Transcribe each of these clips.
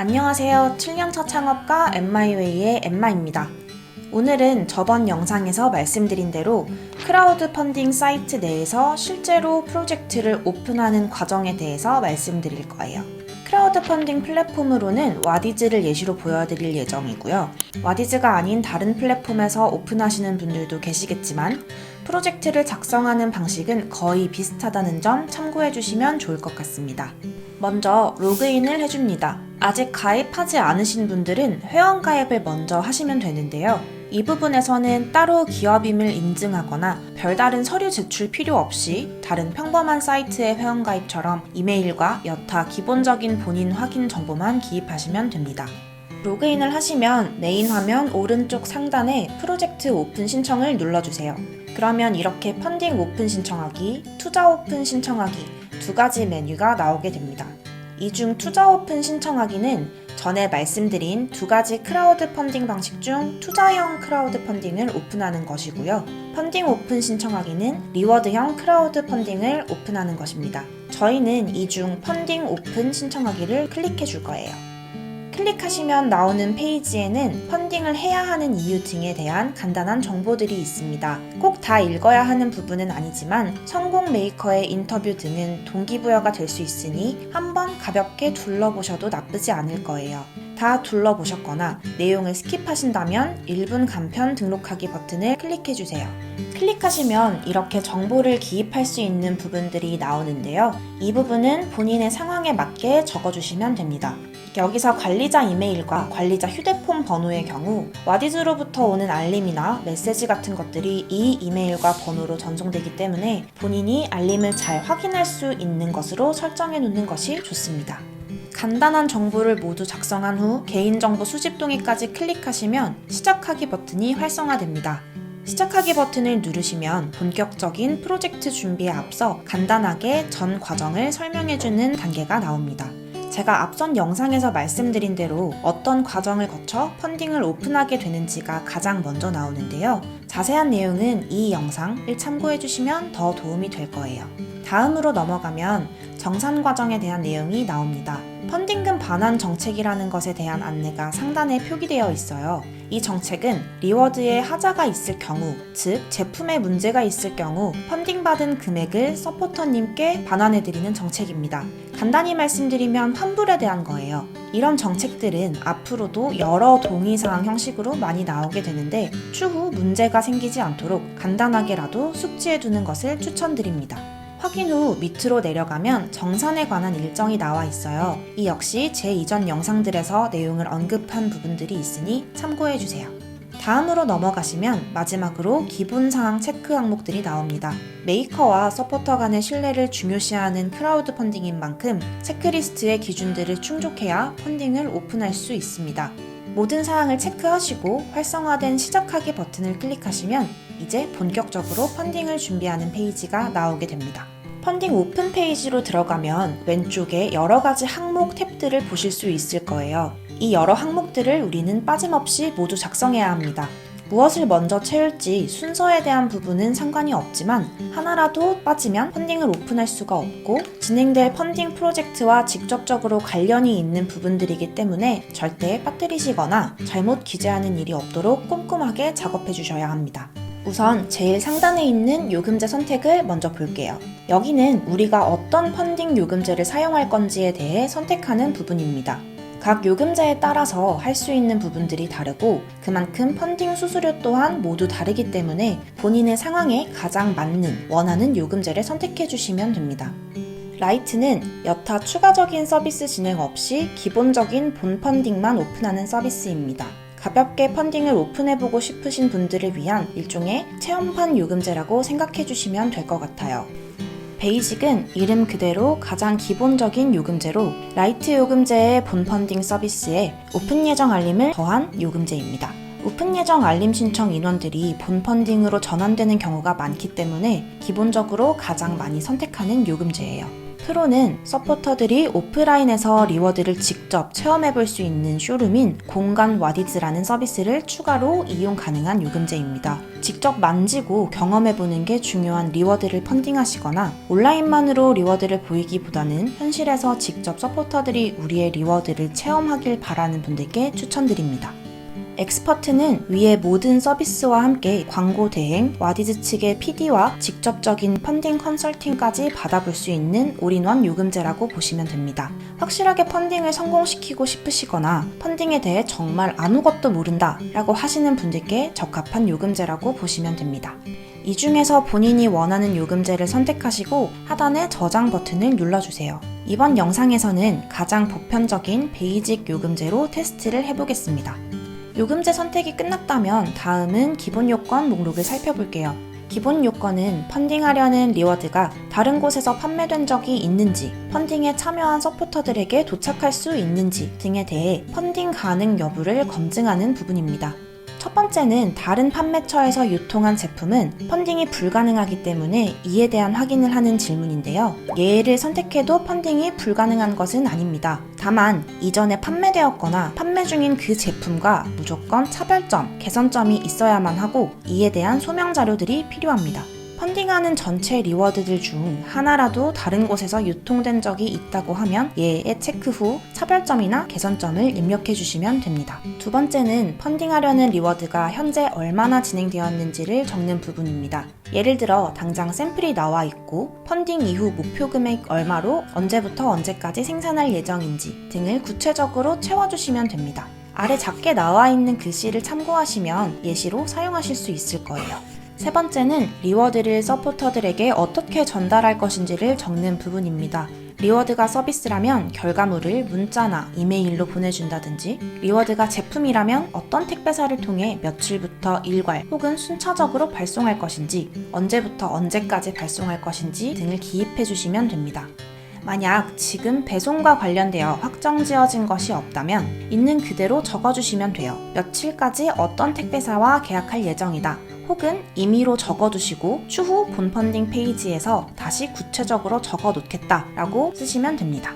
안녕하세요. 7년차 창업가 엠마이웨이의 엠마입니다. 오늘은 저번 영상에서 말씀드린 대로 크라우드 펀딩 사이트 내에서 실제로 프로젝트를 오픈하는 과정에 대해서 말씀드릴 거예요. 크라우드 펀딩 플랫폼으로는 와디즈를 예시로 보여드릴 예정이고요. 와디즈가 아닌 다른 플랫폼에서 오픈하시는 분들도 계시겠지만 프로젝트를 작성하는 방식은 거의 비슷하다는 점 참고해 주시면 좋을 것 같습니다. 먼저 로그인을 해줍니다. 아직 가입하지 않으신 분들은 회원 가입을 먼저 하시면 되는데요. 이 부분에서는 따로 기업임을 인증하거나 별다른 서류 제출 필요 없이 다른 평범한 사이트의 회원 가입처럼 이메일과 여타 기본적인 본인 확인 정보만 기입하시면 됩니다. 로그인을 하시면 메인 화면 오른쪽 상단에 프로젝트 오픈 신청을 눌러주세요. 그러면 이렇게 펀딩 오픈 신청하기, 투자 오픈 신청하기 두 가지 메뉴가 나오게 됩니다. 이중 투자 오픈 신청하기는 전에 말씀드린 두 가지 크라우드 펀딩 방식 중 투자형 크라우드 펀딩을 오픈하는 것이고요. 펀딩 오픈 신청하기는 리워드형 크라우드 펀딩을 오픈하는 것입니다. 저희는 이중 펀딩 오픈 신청하기를 클릭해 줄 거예요. 클릭하시면 나오는 페이지에는 펀딩을 해야 하는 이유 등에 대한 간단한 정보들이 있습니다. 꼭 다 읽어야 하는 부분은 아니지만 성공 메이커의 인터뷰 등은 동기부여가 될 수 있으니 한번 가볍게 둘러보셔도 나쁘지 않을 거예요. 다 둘러보셨거나 내용을 스킵하신다면 1분 간편 등록하기 버튼을 클릭해주세요. 클릭하시면 이렇게 정보를 기입할 수 있는 부분들이 나오는데요. 이 부분은 본인의 상황에 맞게 적어주시면 됩니다. 여기서 관리자 이메일과 관리자 휴대폰 번호의 경우 와디즈로부터 오는 알림이나 메시지 같은 것들이 이 이메일과 번호로 전송되기 때문에 본인이 알림을 잘 확인할 수 있는 것으로 설정해 놓는 것이 좋습니다. 간단한 정보를 모두 작성한 후 개인정보 수집 동의까지 클릭하시면 시작하기 버튼이 활성화됩니다. 시작하기 버튼을 누르시면 본격적인 프로젝트 준비에 앞서 간단하게 전 과정을 설명해주는 단계가 나옵니다. 제가 앞선 영상에서 말씀드린 대로 어떤 과정을 거쳐 펀딩을 오픈하게 되는지가 가장 먼저 나오는데요. 자세한 내용은 이 영상을 참고해 주시면 더 도움이 될 거예요. 다음으로 넘어가면 정산 과정에 대한 내용이 나옵니다. 펀딩금 반환 정책이라는 것에 대한 안내가 상단에 표기되어 있어요. 이 정책은 리워드에 하자가 있을 경우, 즉 제품에 문제가 있을 경우 펀딩 받은 금액을 서포터님께 반환해드리는 정책입니다. 간단히 말씀드리면 환불에 대한 거예요. 이런 정책들은 앞으로도 여러 동의사항 형식으로 많이 나오게 되는데 추후 문제가 생기지 않도록 간단하게라도 숙지해두는 것을 추천드립니다. 확인 후 밑으로 내려가면 정산에 관한 일정이 나와 있어요. 이 역시 제 이전 영상들에서 내용을 언급한 부분들이 있으니 참고해 주세요. 다음으로 넘어가시면 마지막으로 기본 사항 체크 항목들이 나옵니다. 메이커와 서포터 간의 신뢰를 중요시하는 크라우드 펀딩인 만큼 체크리스트의 기준들을 충족해야 펀딩을 오픈할 수 있습니다. 모든 사항을 체크하시고 활성화된 시작하기 버튼을 클릭하시면 이제 본격적으로 펀딩을 준비하는 페이지가 나오게 됩니다. 펀딩 오픈 페이지로 들어가면 왼쪽에 여러 가지 항목 탭들을 보실 수 있을 거예요. 이 여러 항목들을 우리는 빠짐없이 모두 작성해야 합니다. 무엇을 먼저 채울지 순서에 대한 부분은 상관이 없지만 하나라도 빠지면 펀딩을 오픈할 수가 없고 진행될 펀딩 프로젝트와 직접적으로 관련이 있는 부분들이기 때문에 절대 빠뜨리시거나 잘못 기재하는 일이 없도록 꼼꼼하게 작업해 주셔야 합니다. 우선 제일 상단에 있는 요금제 선택을 먼저 볼게요. 여기는 우리가 어떤 펀딩 요금제를 사용할 건지에 대해 선택하는 부분입니다. 각 요금제에 따라서 할 수 있는 부분들이 다르고 그만큼 펀딩 수수료 또한 모두 다르기 때문에 본인의 상황에 가장 맞는 원하는 요금제를 선택해 주시면 됩니다. 라이트는 여타 추가적인 서비스 진행 없이 기본적인 본 펀딩만 오픈하는 서비스입니다. 가볍게 펀딩을 오픈해보고 싶으신 분들을 위한 일종의 체험판 요금제라고 생각해 주시면 될 것 같아요. 베이직은 이름 그대로 가장 기본적인 요금제로 라이트 요금제의 본 펀딩 서비스에 오픈 예정 알림을 더한 요금제입니다. 오픈 예정 알림 신청 인원들이 본 펀딩으로 전환되는 경우가 많기 때문에 기본적으로 가장 많이 선택하는 요금제예요. 프로는 서포터들이 오프라인에서 리워드를 직접 체험해볼 수 있는 쇼룸인 공간 와디즈라는 서비스를 추가로 이용 가능한 요금제입니다. 직접 만지고 경험해보는 게 중요한 리워드를 펀딩하시거나 온라인만으로 리워드를 보이기보다는 현실에서 직접 서포터들이 우리의 리워드를 체험하길 바라는 분들께 추천드립니다. 엑스퍼트는 위의 모든 서비스와 함께 광고 대행, 와디즈 측의 PD와 직접적인 펀딩 컨설팅까지 받아볼 수 있는 올인원 요금제라고 보시면 됩니다. 확실하게 펀딩을 성공시키고 싶으시거나 펀딩에 대해 정말 아무것도 모른다 라고 하시는 분들께 적합한 요금제라고 보시면 됩니다. 이 중에서 본인이 원하는 요금제를 선택하시고 하단의 저장 버튼을 눌러주세요. 이번 영상에서는 가장 보편적인 베이직 요금제로 테스트를 해보겠습니다. 요금제 선택이 끝났다면 다음은 기본 요건 목록을 살펴볼게요. 기본 요건은 펀딩하려는 리워드가 다른 곳에서 판매된 적이 있는지, 펀딩에 참여한 서포터들에게 도착할 수 있는지 등에 대해 펀딩 가능 여부를 검증하는 부분입니다. 첫 번째는 다른 판매처에서 유통한 제품은 펀딩이 불가능하기 때문에 이에 대한 확인을 하는 질문인데요. 예를 선택해도 펀딩이 불가능한 것은 아닙니다. 다만 이전에 판매되었거나 판매 중인 그 제품과 무조건 차별점, 개선점이 있어야만 하고 이에 대한 소명 자료들이 필요합니다. 펀딩하는 전체 리워드들 중 하나라도 다른 곳에서 유통된 적이 있다고 하면 예의 체크 후 차별점이나 개선점을 입력해 주시면 됩니다. 두 번째는 펀딩하려는 리워드가 현재 얼마나 진행되었는지를 적는 부분입니다. 예를 들어 당장 샘플이 나와 있고 펀딩 이후 목표 금액 얼마로 언제부터 언제까지 생산할 예정인지 등을 구체적으로 채워주시면 됩니다. 아래 작게 나와 있는 글씨를 참고하시면 예시로 사용하실 수 있을 거예요. 세 번째는 리워드를 서포터들에게 어떻게 전달할 것인지를 적는 부분입니다. 리워드가 서비스라면 결과물을 문자나 이메일로 보내준다든지, 리워드가 제품이라면 어떤 택배사를 통해 며칠부터 일괄 혹은 순차적으로 발송할 것인지, 언제부터 언제까지 발송할 것인지 등을 기입해 주시면 됩니다. 만약 지금 배송과 관련되어 확정 지어진 것이 없다면 있는 그대로 적어주시면 돼요. 며칠까지 어떤 택배사와 계약할 예정이다. 혹은 임의로 적어두시고 추후 본 펀딩 페이지에서 다시 구체적으로 적어 놓겠다 라고 쓰시면 됩니다.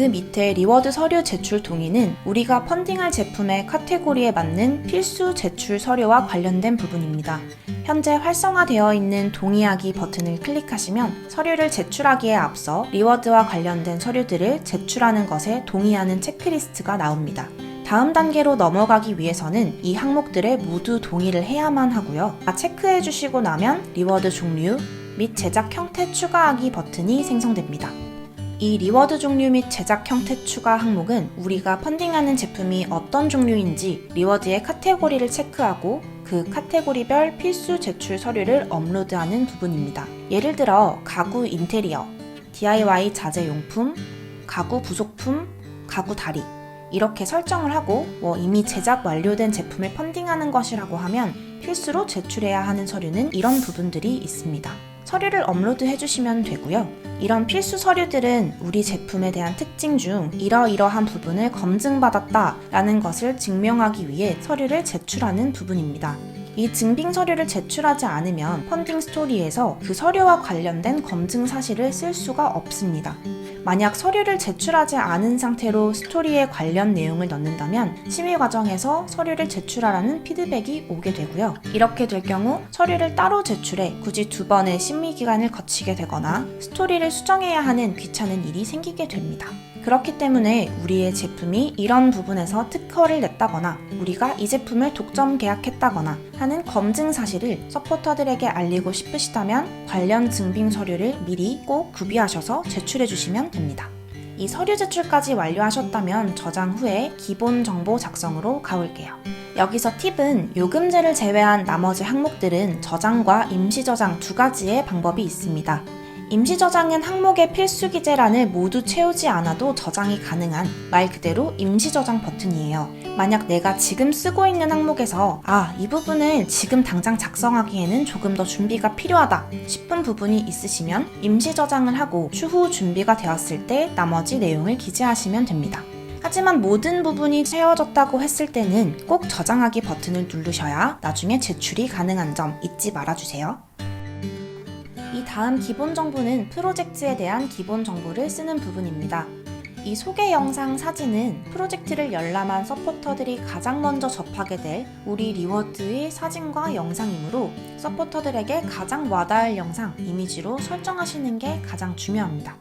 그 밑에 리워드 서류 제출 동의는 우리가 펀딩할 제품의 카테고리에 맞는 필수 제출 서류와 관련된 부분입니다. 현재 활성화되어 있는 동의하기 버튼을 클릭하시면 서류를 제출하기에 앞서 리워드와 관련된 서류들을 제출하는 것에 동의하는 체크리스트가 나옵니다. 다음 단계로 넘어가기 위해서는 이 항목들에 모두 동의를 해야만 하고요. 다 체크해 주시고 나면 리워드 종류 및 제작 형태 추가하기 버튼이 생성됩니다. 이 리워드 종류 및 제작 형태 추가 항목은 우리가 펀딩하는 제품이 어떤 종류인지 리워드의 카테고리를 체크하고 그 카테고리별 필수 제출 서류를 업로드하는 부분입니다. 예를 들어 가구 인테리어, DIY 자재용품, 가구 부속품, 가구 다리 이렇게 설정을 하고 뭐 이미 제작 완료된 제품을 펀딩하는 것이라고 하면 필수로 제출해야 하는 서류는 이런 부분들이 있습니다. 서류를 업로드 해주시면 되고요. 이런 필수 서류들은 우리 제품에 대한 특징 중 이러이러한 부분을 검증받았다 라는 것을 증명하기 위해 서류를 제출하는 부분입니다. 이 증빙 서류를 제출하지 않으면 펀딩 스토리에서 그 서류와 관련된 검증 사실을 쓸 수가 없습니다. 만약 서류를 제출하지 않은 상태로 스토리에 관련 내용을 넣는다면 심의 과정에서 서류를 제출하라는 피드백이 오게 되고요. 이렇게 될 경우 서류를 따로 제출해 굳이 두 번의 심의 기간을 거치게 되거나 스토리를 수정해야 하는 귀찮은 일이 생기게 됩니다. 그렇기 때문에 우리의 제품이 이런 부분에서 특허를 냈다거나 우리가 이 제품을 독점 계약했다거나 하는 검증 사실을 서포터들에게 알리고 싶으시다면 관련 증빙 서류를 미리 꼭 구비하셔서 제출해 주시면 됩니다. 이 서류 제출까지 완료하셨다면 저장 후에 기본 정보 작성으로 가볼게요. 여기서 팁은 요금제를 제외한 나머지 항목들은 저장과 임시 저장 두 가지의 방법이 있습니다. 임시 저장은 항목의 필수 기재란을 모두 채우지 않아도 저장이 가능한 말 그대로 임시 저장 버튼이에요. 만약 내가 지금 쓰고 있는 항목에서 아, 이 부분을 지금 당장 작성하기에는 조금 더 준비가 필요하다 싶은 부분이 있으시면 임시 저장을 하고 추후 준비가 되었을 때 나머지 내용을 기재하시면 됩니다. 하지만 모든 부분이 채워졌다고 했을 때는 꼭 저장하기 버튼을 누르셔야 나중에 제출이 가능한 점 잊지 말아주세요. 이 다음 기본 정보는 프로젝트에 대한 기본 정보를 쓰는 부분입니다. 이 소개 영상 사진은 프로젝트를 열람한 서포터들이 가장 먼저 접하게 될 우리 리워드의 사진과 영상이므로 서포터들에게 가장 와닿을 영상, 이미지로 설정하시는 게 가장 중요합니다.